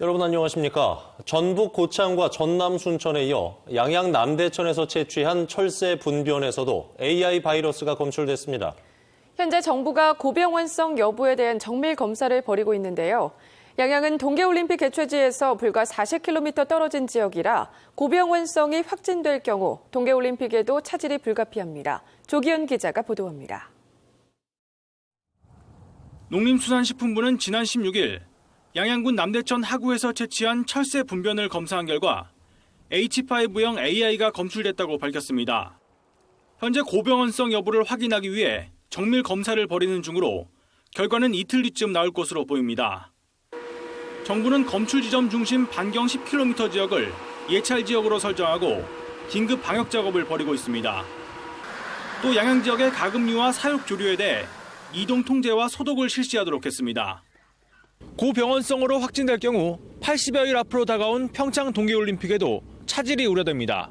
여러분 안녕하십니까? 전북 고창과 전남 순천에 이어 양양 남대천에서 채취한 철새 분변에서도 AI 바이러스가 검출됐습니다. 현재 정부가 고병원성 여부에 대한 정밀 검사를 벌이고 있는데요. 양양은 동계올림픽 개최지에서 불과 40km 떨어진 지역이라 고병원성이 확진될 경우 동계올림픽에도 차질이 불가피합니다. 조기현 기자가 보도합니다. 농림수산식품부는 지난 16일 양양군 남대천 하구에서 채취한 철새 분변을 검사한 결과 H5형 AI가 검출됐다고 밝혔습니다. 현재 고병원성 여부를 확인하기 위해 정밀 검사를 벌이는 중으로 결과는 이틀 뒤쯤 나올 것으로 보입니다. 정부는 검출 지점 중심 반경 10km 지역을 예찰 지역으로 설정하고 긴급 방역 작업을 벌이고 있습니다. 또 양양 지역의 가금류와 사육 조류에 대해 이동 통제와 소독을 실시하도록 했습니다. 고병원성으로 확진될 경우 80여일 앞으로 다가온 평창 동계올림픽에도 차질이 우려됩니다.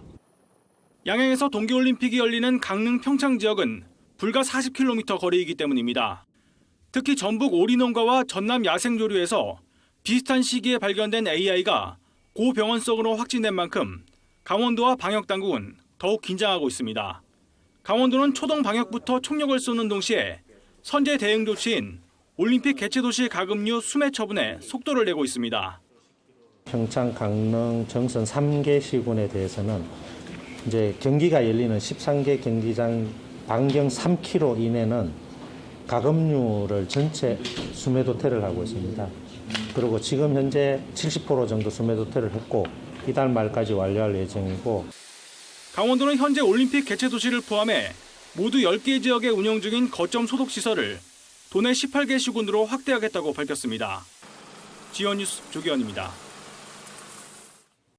양양에서 동계올림픽이 열리는 강릉 평창 지역은 불과 40km 거리이기 때문입니다. 특히 전북 오리농가와 전남 야생조류에서 비슷한 시기에 발견된 AI가 고병원성으로 확진된 만큼 강원도와 방역당국은 더욱 긴장하고 있습니다. 강원도는 초동 방역부터 총력을 쏘는 동시에 선제 대응 조치인 올림픽 개최 도시 가금류 수매 처분에 속도를 내고 있습니다. 평창, 강릉, 정선 3개 시군에 대해서는 이제 경기가 열리는 13개 경기장 반경 3km 이내는 가금류를 전체 수매 도태를 하고 있습니다. 그리고 지금 현재 70% 정도 수매 도태를 했고 이달 말까지 완료할 예정이고 강원도는 현재 올림픽 개최 도시를 포함해 모두 10개 지역에 운영 중인 거점 소독 시설을 도내 18개 시군으로 확대하겠다고 밝혔습니다. 지연 뉴스 조기현입니다.